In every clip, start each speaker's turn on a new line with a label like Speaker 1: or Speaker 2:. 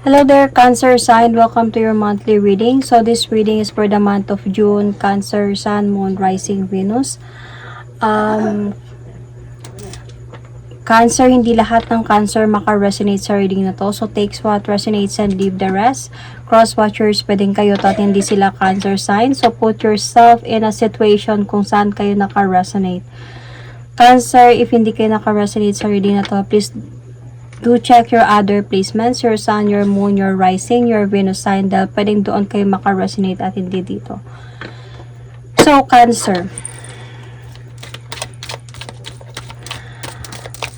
Speaker 1: Hello there, Cancer sign. Welcome to your monthly reading. So this reading is for the month of June, Cancer, Sun, Moon, Rising, Venus. Um, Cancer, hindi lahat ng Cancer maka-resonate sa reading na to. So takes what resonates and leave the rest. Cross-watchers, pwedeng kayo to at hindi sila Cancer sign. So put yourself in a situation kung saan kayo naka-resonate. Cancer, if hindi kayo naka-resonate sa reading na to, please do check your other placements, your sun, your moon, your rising, your Venus sign dahil pwedeng doon kayo maka-resonate at hindi dito. So, Cancer.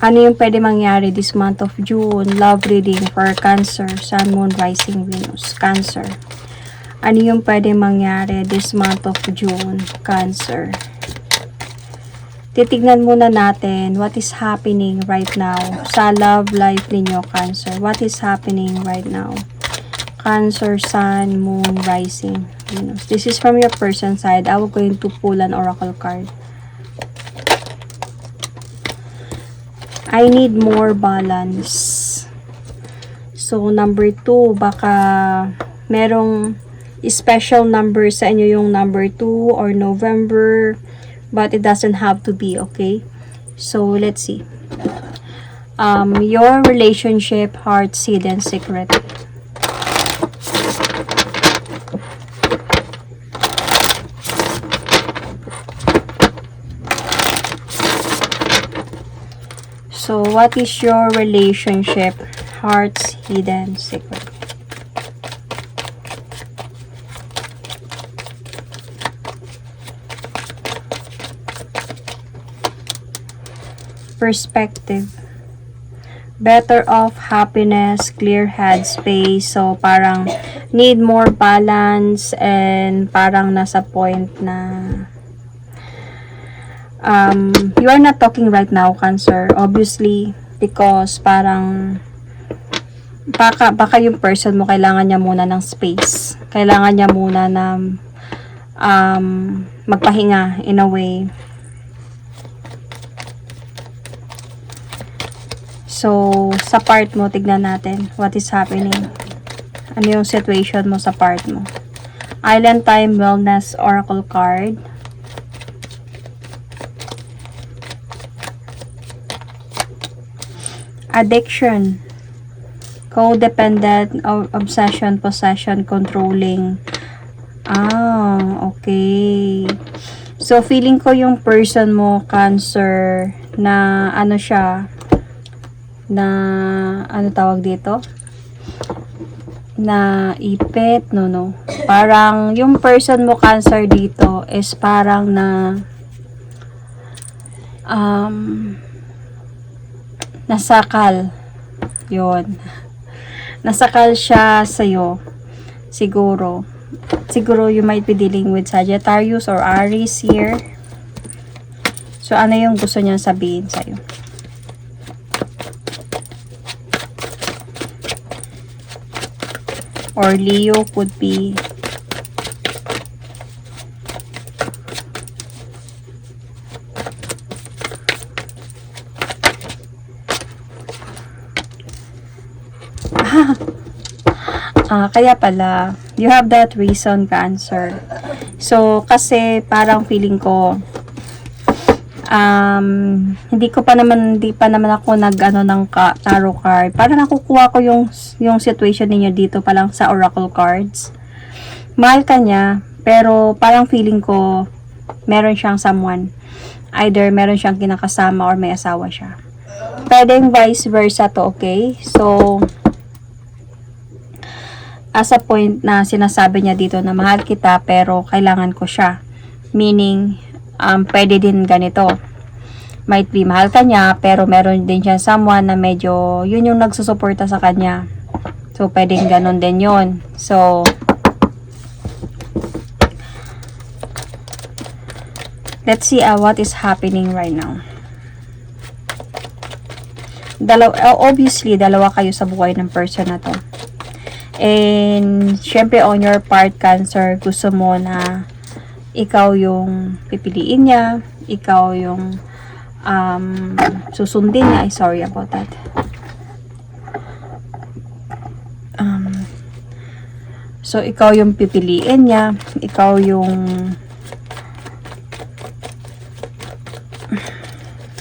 Speaker 1: Ano yung pwede mangyari this month of June? Love reading for Cancer, Sun, Moon, Rising, Venus. Cancer. Ano yung pwede mangyari this month of June? Cancer titignan muna natin what is happening right now sa love life ninyo, Cancer. What is happening right now? Cancer, Sun, Moon, Rising, Venus. This is from your person side. I will going to pull an oracle card. I need more balance. So, number two, baka merong special number sa inyo yung number 2 or November but it doesn't have to be okay? So let's see. Um your relationship heart's hidden secret. So what is your relationship heart's hidden secret perspective. Better off happiness, clear head space. So, parang need more balance and parang nasa point na um, you are not talking right now, Cancer. Obviously, because parang baka, baka yung person mo kailangan niya muna ng space. Kailangan niya muna na um, magpahinga in a way. So, sa part mo, tignan natin what is happening. Ano yung situation mo sa part mo. Island Time Wellness Oracle card. Addiction. Codependent, obsession, possession, controlling. Ah, okay. So, feeling ko yung person mo, cancer, na ano siya, na ano tawag dito? Na ipit no no. Parang yung person mo cancer dito is parang na um nasakal. Yon nasakal siya sa'yo siguro. Siguro you might be dealing with Sagittarius or Aries here. So ano yung gusto niya sabihin sa'yo or Leo could be Ah, kaya pala, you have that reason, Cancer. So, kasi parang feeling ko, um, hindi ko pa naman, hindi pa naman ako nag, ano, ng ka, tarot card. Parang nakukuha ko yung, yung situation ninyo dito pa lang sa oracle cards. Mahal ka niya, pero parang feeling ko, meron siyang someone. Either meron siyang kinakasama or may asawa siya. Pwedeng vice versa to, okay? So, as a point na sinasabi niya dito na mahal kita pero kailangan ko siya. Meaning, um, pwede din ganito. Might be mahal ka niya, pero meron din siya someone na medyo, yun yung nagsusuporta sa kanya. So, pwedeng ganon din yun. So, let's see uh, what is happening right now. Dalaw uh, obviously, dalawa kayo sa buhay ng person na to. And, syempre, on your part, Cancer, gusto mo na ikaw yung pipiliin niya, ikaw yung um, susundin niya. Ay, sorry about that. Um, so, ikaw yung pipiliin niya. Ikaw yung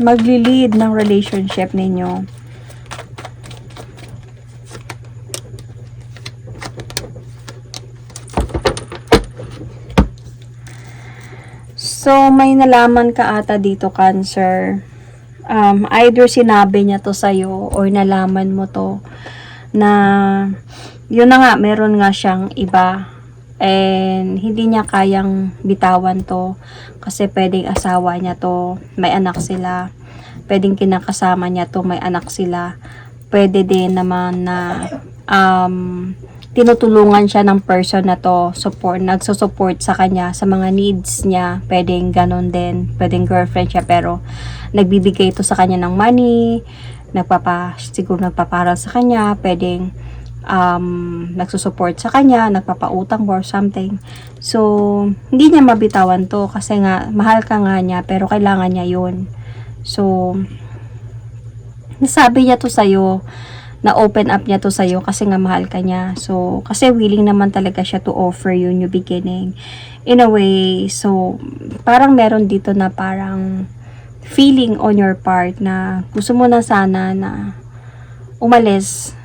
Speaker 1: magli-lead ng relationship ninyo. So, may nalaman ka ata dito, Cancer. Um, either sinabi niya to sa'yo or nalaman mo to na yun na nga, meron nga siyang iba. And hindi niya kayang bitawan to kasi pwedeng asawa niya to, may anak sila. Pwedeng kinakasama niya to, may anak sila. Pwede din naman na um, tinutulungan siya ng person na to, support, nagsusupport sa kanya sa mga needs niya. Pwedeng ganun din. Pwedeng girlfriend siya pero nagbibigay ito sa kanya ng money, nagpapa, siguro nagpapara sa kanya, pwedeng um, nagsusupport sa kanya, nagpapautang or something. So, hindi niya mabitawan to kasi nga, mahal ka nga niya pero kailangan niya yun. So, nasabi niya to sa'yo, na open up niya to sa'yo kasi nga mahal ka niya. So, kasi willing naman talaga siya to offer you new beginning. In a way, so, parang meron dito na parang feeling on your part na gusto mo na sana na umalis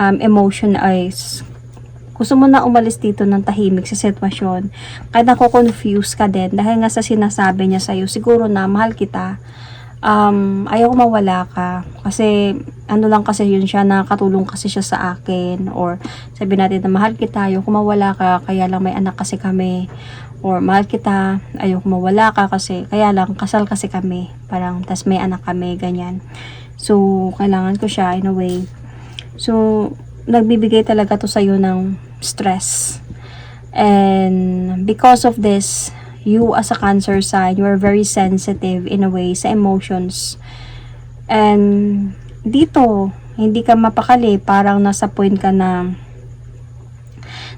Speaker 1: um, emotion ay gusto mo na umalis dito ng tahimik sa sitwasyon. Kaya nako-confuse ka din dahil nga sa sinasabi niya sa'yo, siguro na mahal kita, um, ayaw ko mawala ka. Kasi, ano lang kasi yun siya, nakatulong kasi siya sa akin. Or, sabi natin na mahal kita, ayaw ko mawala ka, kaya lang may anak kasi kami. Or, mahal kita, ayaw ko mawala ka kasi, kaya lang, kasal kasi kami. Parang, tas may anak kami, ganyan. So, kailangan ko siya in a way. So, nagbibigay talaga to sa'yo ng stress. And, because of this, you as a cancer sign, you are very sensitive in a way sa emotions. And dito, hindi ka mapakali, parang nasa point ka na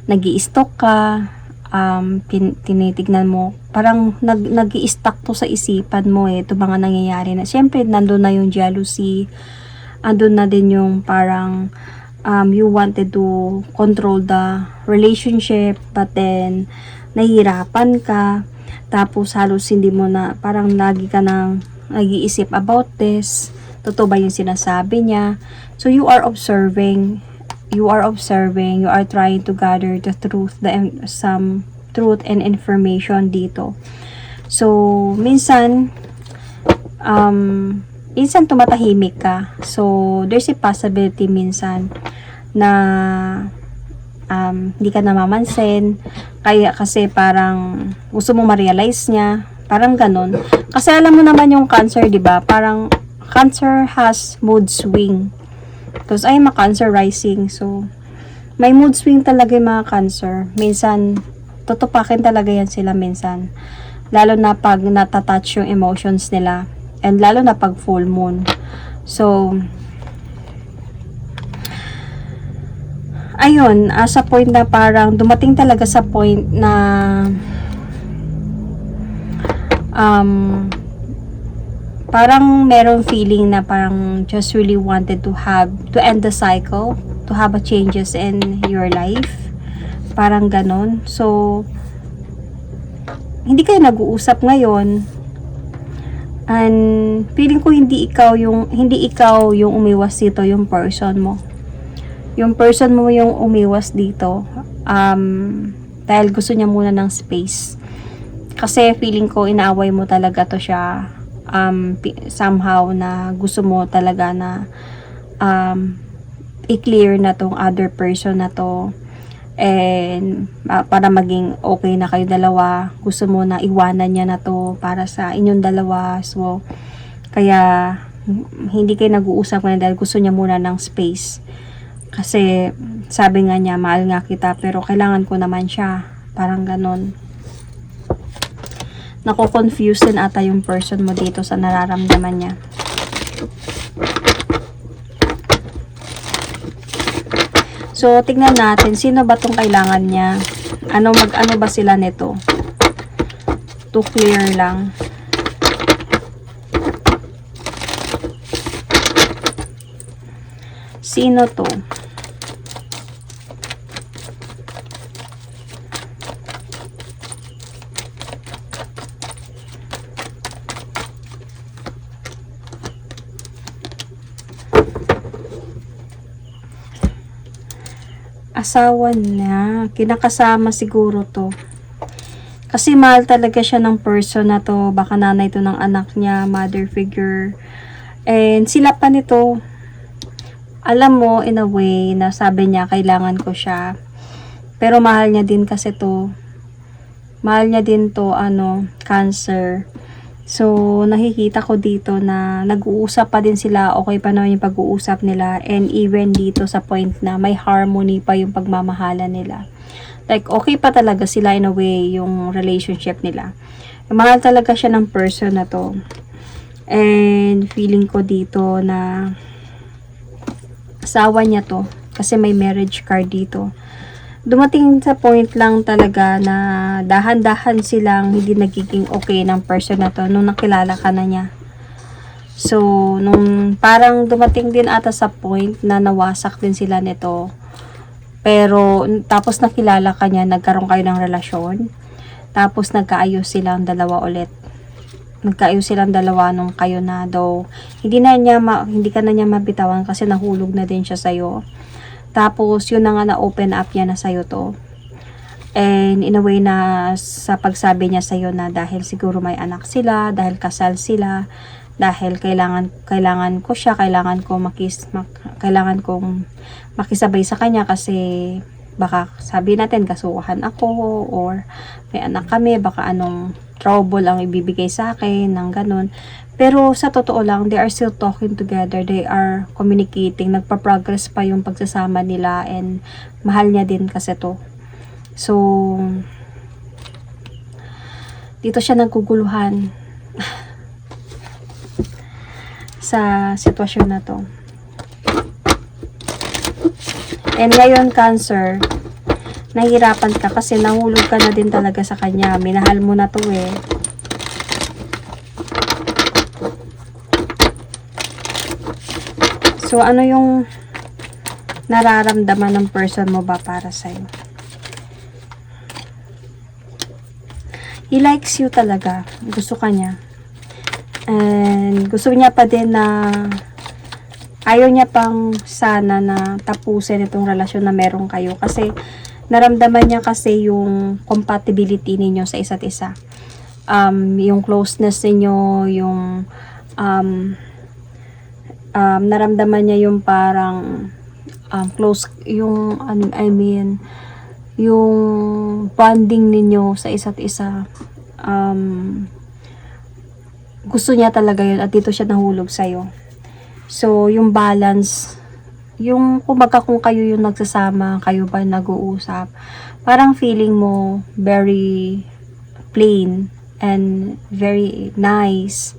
Speaker 1: nag stock ka, um, tin- tinitignan mo, parang nag nag stuck to sa isipan mo eh, ito mga nangyayari na. Siyempre, nandun na yung jealousy, andun na din yung parang um, you wanted to control the relationship, but then, nahihirapan ka, tapos halos hindi mo na, parang lagi ka nang nag-iisip about this, totoo ba yung sinasabi niya, so you are observing, you are observing, you are trying to gather the truth, the, some truth and information dito. So, minsan, um, minsan tumatahimik ka. So, there's a possibility minsan na um, hindi ka namamansin. Kaya kasi parang gusto mo ma-realize niya. Parang ganun. Kasi alam mo naman yung cancer, di ba? Parang cancer has mood swing. Tapos ay ma-cancer rising. So, may mood swing talaga yung mga cancer. Minsan, tutupakin talaga yan sila minsan. Lalo na pag natatouch yung emotions nila. And lalo na pag full moon. So, ayun, uh, sa point na parang dumating talaga sa point na um, parang merong feeling na parang just really wanted to have, to end the cycle, to have a changes in your life. Parang ganon. So, hindi kayo nag-uusap ngayon. And feeling ko hindi ikaw yung hindi ikaw yung umiwas dito yung person mo yung person mo yung umiwas dito um, dahil gusto niya muna ng space. Kasi feeling ko inaaway mo talaga to siya um, somehow na gusto mo talaga na um, i-clear na tong other person na to. And uh, para maging okay na kayo dalawa gusto mo na iwanan niya na to para sa inyong dalawa. So kaya hindi kayo nag-uusap ngayon dahil gusto niya muna ng space kasi sabi nga niya, mahal nga kita pero kailangan ko naman siya. Parang ganon. Nako-confuse din ata yung person mo dito sa nararamdaman niya. So, tignan natin, sino ba tong kailangan niya? Ano mag ano ba sila nito? To clear lang. Sino to? Asawa niya. Kinakasama siguro to. Kasi mahal talaga siya ng person na to. Baka nanay to ng anak niya, mother figure. And sila pa nito, alam mo in a way na sabi niya kailangan ko siya. Pero mahal niya din kasi to. Mahal niya din to ano, cancer. So, nakikita ko dito na nag-uusap pa din sila, okay pa naman yung pag-uusap nila, and even dito sa point na may harmony pa yung pagmamahala nila. Like, okay pa talaga sila in a way, yung relationship nila. Mahal talaga siya ng person na to. And feeling ko dito na asawa niya to, kasi may marriage card dito dumating sa point lang talaga na dahan-dahan silang hindi nagiging okay ng person na to nung nakilala ka na niya. So, nung parang dumating din ata sa point na nawasak din sila nito. Pero, tapos nakilala ka niya, nagkaroon kayo ng relasyon. Tapos nagkaayos silang dalawa ulit. Nagkaayos silang dalawa nung kayo na daw. Hindi na niya, ma, hindi ka na niya mabitawan kasi nahulog na din siya sa'yo. Tapos, yun na nga na-open up niya na sa'yo to. And in a way na sa pagsabi niya sa'yo na dahil siguro may anak sila, dahil kasal sila, dahil kailangan kailangan ko siya, kailangan ko makis mak, kailangan kong makisabay sa kanya kasi baka sabi natin kasuhan ako or may anak kami, baka anong trouble ang ibibigay sa akin, ng ganun. Pero sa totoo lang, they are still talking together. They are communicating. Nagpa-progress pa yung pagsasama nila and mahal niya din kasi to. So, dito siya naguguluhan sa sitwasyon na to. And ngayon, Cancer, nahihirapan ka kasi nahulog ka na din talaga sa kanya. Minahal mo na to eh. So, ano yung nararamdaman ng person mo ba para sa'yo? He likes you talaga. Gusto ka niya. And gusto niya pa din na ayaw niya pang sana na tapusin itong relasyon na meron kayo. Kasi naramdaman niya kasi yung compatibility ninyo sa isa't isa. Um, yung closeness ninyo, yung um, um, naramdaman niya yung parang um, close, yung, ano, I mean, yung bonding ninyo sa isa't isa. Um, gusto niya talaga yun at dito siya nahulog sa'yo. So, yung balance, yung kumbaga kung kayo yung nagsasama, kayo ba nag-uusap, parang feeling mo very plain and very nice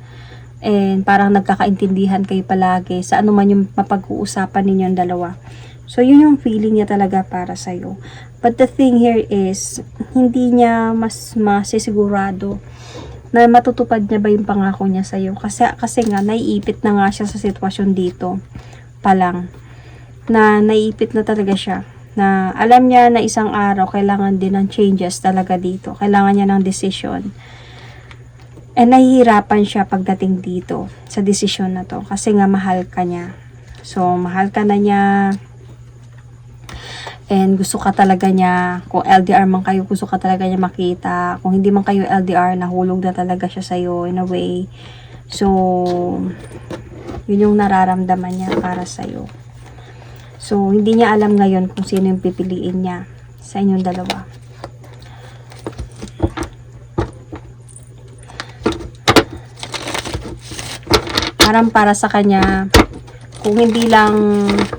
Speaker 1: and parang nagkakaintindihan kayo palagi sa ano man yung mapag-uusapan ninyong dalawa. So, yun yung feeling niya talaga para sa'yo. But the thing here is, hindi niya mas masisigurado na matutupad niya ba yung pangako niya sa'yo. Kasi, kasi nga, naiipit na nga siya sa sitwasyon dito pa lang. Na naiipit na talaga siya. Na alam niya na isang araw, kailangan din ng changes talaga dito. Kailangan niya ng decision. And nahihirapan siya pagdating dito sa desisyon na to. Kasi nga mahal ka niya. So, mahal ka na niya. And gusto ka talaga niya. Kung LDR man kayo, gusto ka talaga niya makita. Kung hindi man kayo LDR, nahulog na talaga siya sa'yo in a way. So, yun yung nararamdaman niya para sa'yo. So, hindi niya alam ngayon kung sino yung pipiliin niya sa inyong dalawa. Parang para sa kanya, kung hindi lang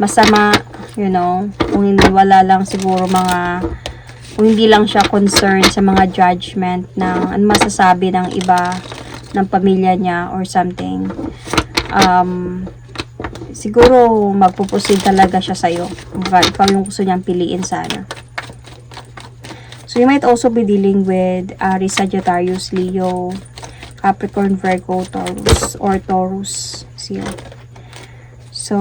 Speaker 1: masama, you know, kung hindi wala lang siguro mga, kung hindi lang siya concerned sa mga judgment ng ano masasabi ng iba ng pamilya niya or something, um, siguro magpupusid talaga siya sa'yo. Ikaw yung gusto niyang piliin sana. So, you might also be dealing with Aries, Sagittarius, Leo, Capricorn, Virgo, Taurus, or Taurus here. So,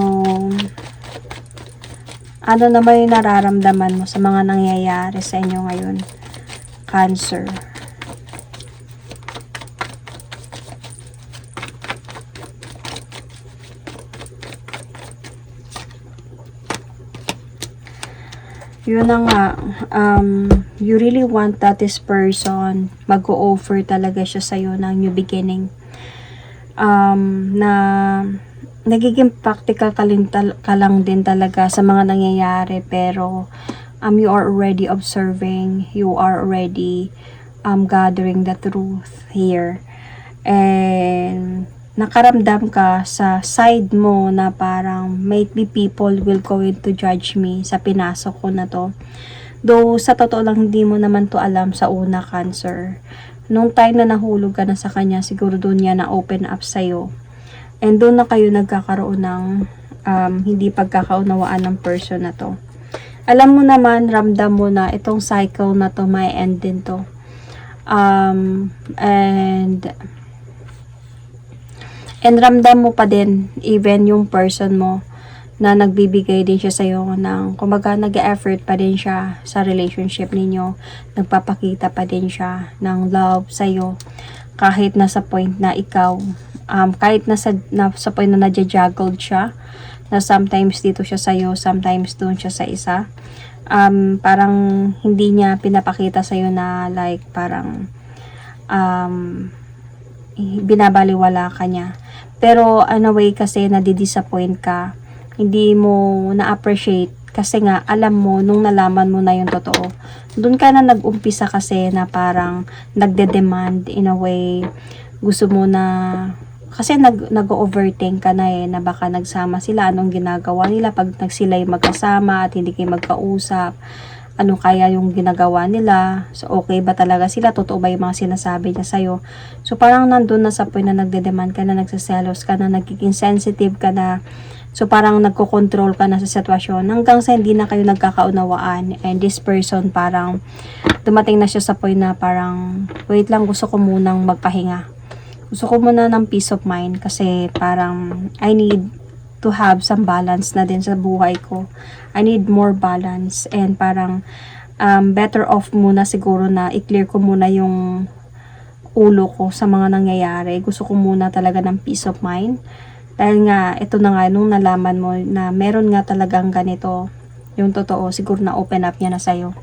Speaker 1: ano naman yung nararamdaman mo sa mga nangyayari sa inyo ngayon? Cancer. Yun na nga, um, you really want that this person mag-o-offer talaga siya sa'yo ng new beginning. Um, na nagiging practical ka, rin ka lang din talaga sa mga nangyayari pero um, you are already observing, you are already um, gathering the truth here. And nakaramdam ka sa side mo na parang maybe people will going to judge me sa pinasok ko na to. Though sa totoo lang hindi mo naman to alam sa una cancer. Nung time na nahulog ka na sa kanya, siguro doon niya na open up sa'yo. And doon na kayo nagkakaroon ng um, hindi pagkakaunawaan ng person na to. Alam mo naman, ramdam mo na itong cycle na to may end din to. Um, and and ramdam mo pa din even yung person mo na nagbibigay din siya sa'yo ng kumbaga nag-effort pa din siya sa relationship ninyo. Nagpapakita pa din siya ng love sa'yo. Kahit nasa point na ikaw um, kahit nasa, na, sa point na nadya-juggled siya na sometimes dito siya sa'yo sometimes doon siya sa isa. Um, parang hindi niya pinapakita sa'yo na like parang um, binabaliwala ka niya pero in a way kasi nadidisappoint ka. Hindi mo na-appreciate kasi nga alam mo nung nalaman mo na yung totoo. Doon ka na nag-umpisa kasi na parang nagde-demand in a way. Gusto mo na kasi nag nag-overthink ka na eh na baka nagsama sila anong ginagawa nila pag nagsila'y magkasama at hindi kayo magkausap ano kaya yung ginagawa nila. So, okay ba talaga sila? Totoo ba yung mga sinasabi niya sa'yo? So, parang nandun na sa point na nagde-demand ka na, nagsaselos ka na, nagiging sensitive ka na. So, parang nagko-control ka na sa sitwasyon hanggang sa hindi na kayo nagkakaunawaan. And this person parang dumating na siya sa point na parang, wait lang, gusto ko munang magpahinga. Gusto ko muna ng peace of mind kasi parang I need to have some balance na din sa buhay ko. I need more balance and parang um, better off muna siguro na i-clear ko muna yung ulo ko sa mga nangyayari. Gusto ko muna talaga ng peace of mind. Dahil nga, ito na nga, nung nalaman mo na meron nga talagang ganito, yung totoo, siguro na open up niya na sa'yo.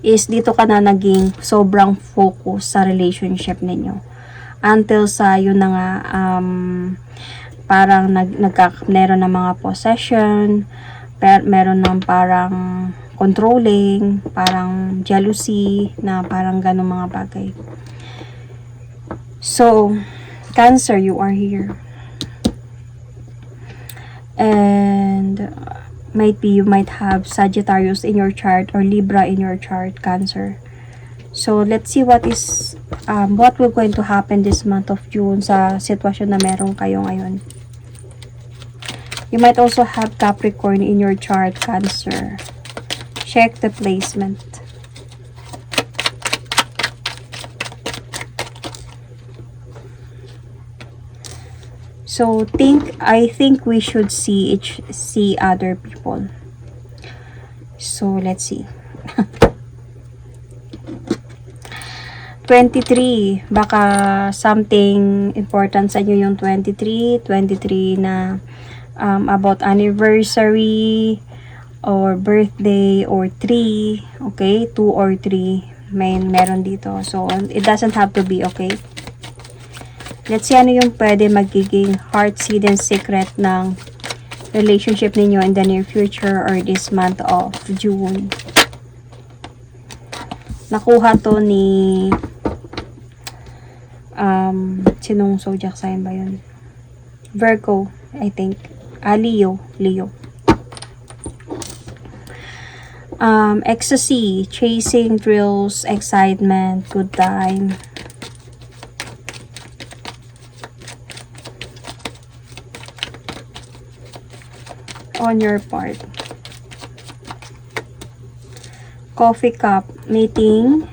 Speaker 1: Is dito ka na naging sobrang focus sa relationship ninyo. Until sa, yun na nga, um, parang nag, nagka, meron ng mga possession, per, meron ng parang controlling, parang jealousy, na parang ganong mga bagay. So, Cancer, you are here. And might be you might have Sagittarius in your chart or Libra in your chart, Cancer. So, let's see what is, um, what will going to happen this month of June sa sitwasyon na meron kayo ngayon. You might also have Capricorn in your chart, Cancer. Check the placement. So, think, I think we should see each, see other people. So, let's see. 23, baka something important sa inyo yung 23, 23 na um, about anniversary or birthday or 3, okay? 2 or 3, may meron dito. So, it doesn't have to be, okay? Let's see ano yung pwede magiging heart hidden secret ng relationship ninyo in the near future or this month of June. Nakuha to ni um, sinong zodiac sign ba yun? Virgo, I think. Ah, Leo. Leo. Um, ecstasy, chasing, thrills, excitement, good time. On your part. Coffee cup, meeting,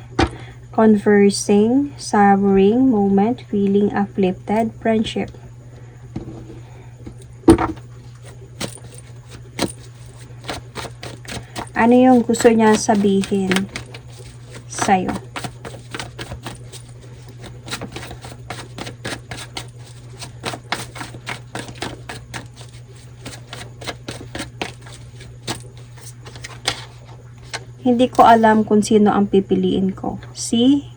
Speaker 1: conversing, savoring moment, feeling uplifted, friendship. Ano yung gusto niya sabihin sa'yo? Hindi ko alam kung sino ang pipiliin ko. See?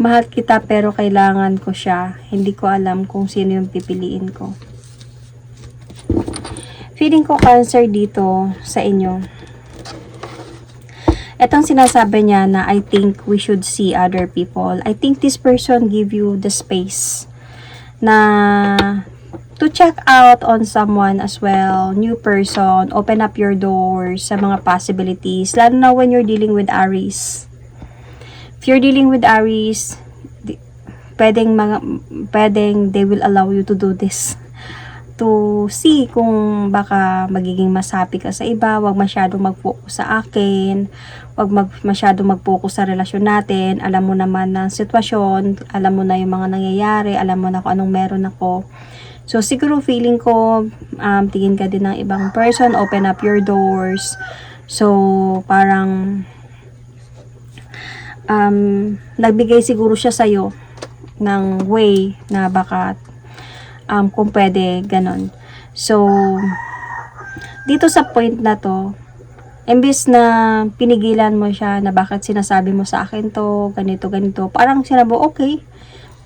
Speaker 1: Mahal kita pero kailangan ko siya. Hindi ko alam kung sino yung pipiliin ko. Feeling ko cancer dito sa inyo. Etong sinasabi niya na I think we should see other people. I think this person give you the space na to check out on someone as well, new person, open up your doors sa mga possibilities, lalo na when you're dealing with Aries. If you're dealing with Aries, pwedeng mga, pwedeng they will allow you to do this to see kung baka magiging masapi ka sa iba, wag masyadong mag-focus sa akin, wag mag masyadong mag-focus sa relasyon natin, alam mo naman ng sitwasyon, alam mo na yung mga nangyayari, alam mo na kung anong meron ako. So, siguro feeling ko, um, tingin ka din ng ibang person, open up your doors. So, parang, um, nagbigay siguro siya sa'yo ng way na baka um, kung pwede, ganon. So, dito sa point na to, imbis na pinigilan mo siya na bakit sinasabi mo sa akin to, ganito, ganito, parang sinabi, okay,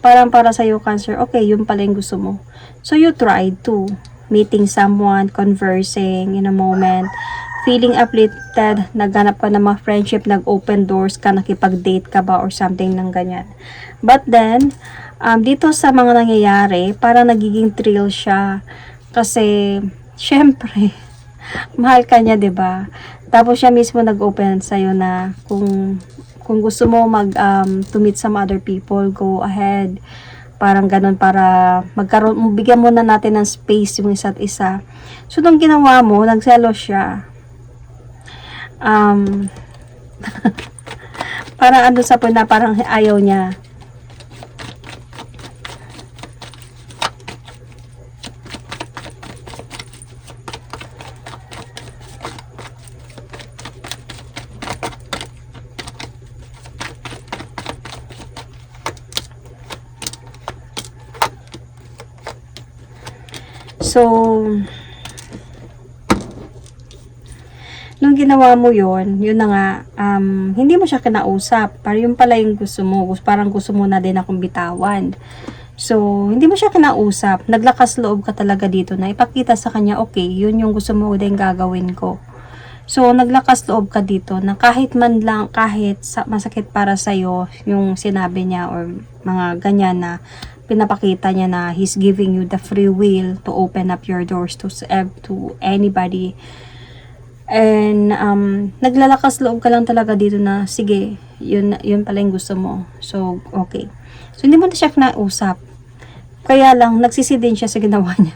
Speaker 1: parang para sa'yo cancer, okay, yun pala yung gusto mo. So, you tried to meeting someone, conversing in a moment, feeling uplifted, naghanap ka ng mga friendship, nag-open doors ka, nakipag-date ka ba or something ng ganyan. But then, um, dito sa mga nangyayari, parang nagiging thrill siya. Kasi, syempre, mahal ka niya, ba? Tapos siya mismo nag-open sa'yo na kung kung gusto mo mag um, to meet some other people, go ahead. Parang ganun para magkaroon, bigyan mo na natin ng space yung isa't isa. So, nung ginawa mo, nagselos siya. Um, parang ano sa point na parang ayaw niya. So, nung ginawa mo yon yun na nga, um, hindi mo siya kinausap. Parang yun pala yung gusto mo. Parang gusto mo na din akong bitawan. So, hindi mo siya kinausap. Naglakas loob ka talaga dito na ipakita sa kanya, okay, yun yung gusto mo din gagawin ko. So, naglakas loob ka dito na kahit man lang, kahit sa, masakit para sa'yo, yung sinabi niya or mga ganyan na pinapakita niya na he's giving you the free will to open up your doors to, to anybody. And um, naglalakas loob ka lang talaga dito na, sige, yun, yun pala yung gusto mo. So, okay. So, hindi mo na siya kinausap. Kaya lang, nagsisi din siya sa ginawa niya.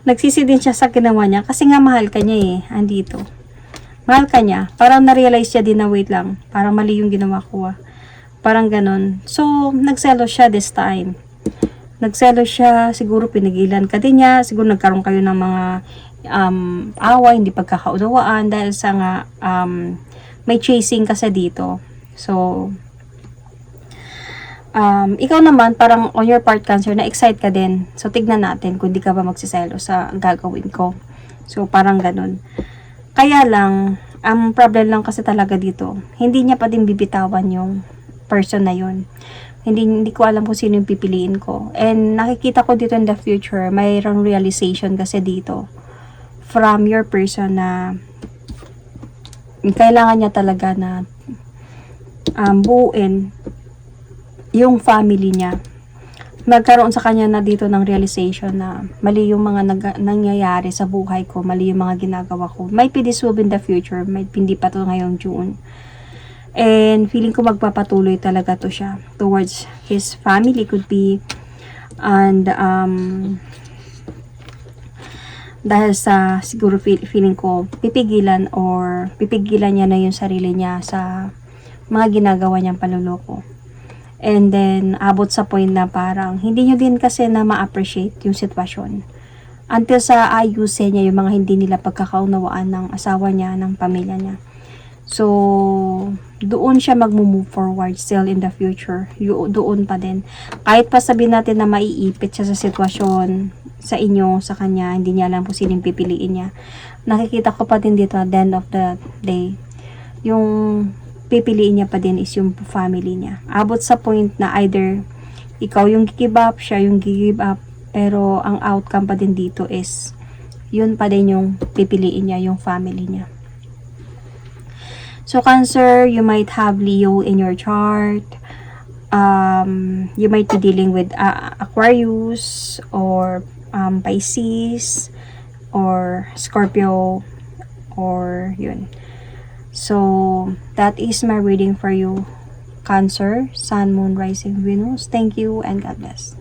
Speaker 1: nagsisi din siya sa ginawa niya kasi nga mahal ka niya eh, andito. Mahal ka niya. Parang na-realize siya din na wait lang, parang mali yung ginawa ko ah. Parang ganon. So, nagselo siya this time. Nagselo siya, siguro pinigilan ka din niya, siguro nagkaroon kayo ng mga um, away, hindi pagkakaunawaan dahil sa nga um, may chasing kasi dito. So, um, ikaw naman, parang on your part cancer, na-excite ka din. So, tignan natin kung di ka ba magsiselo sa gagawin ko. So, parang ganun. Kaya lang, ang problem lang kasi talaga dito, hindi niya pa din bibitawan yung person na yun. Hindi, hindi ko alam kung sino yung pipiliin ko. And nakikita ko dito in the future, mayroong realization kasi dito from your person na kailangan niya talaga na um, buuin yung family niya. Nagkaroon sa kanya na dito ng realization na mali yung mga nag- nangyayari sa buhay ko, mali yung mga ginagawa ko. Might be this will be in the future, might hindi pa to ngayong June. And feeling ko magpapatuloy talaga to siya towards his family could be and um dahil sa siguro feel, feeling ko pipigilan or pipigilan niya na yung sarili niya sa mga ginagawa niyang paluloko. And then, abot sa point na parang, hindi nyo din kasi na ma-appreciate yung sitwasyon. Until sa ayusin niya yung mga hindi nila pagkakaunawaan ng asawa niya, ng pamilya niya. So, doon siya mag-move forward still in the future. Yo, doon pa din. Kahit pa sabihin natin na maiipit siya sa sitwasyon, sa inyo, sa kanya, hindi niya alam kung sinong pipiliin niya. Nakikita ko pa din dito at the end of the day, yung pipiliin niya pa din is yung family niya. Abot sa point na either ikaw yung give up, siya yung give up, pero ang outcome pa din dito is yun pa din yung pipiliin niya, yung family niya. So, Cancer, you might have Leo in your chart. Um, you might be dealing with uh, Aquarius or um, Pisces or Scorpio or yun. So, that is my reading for you, Cancer, Sun, Moon, Rising, Venus. Thank you and God bless.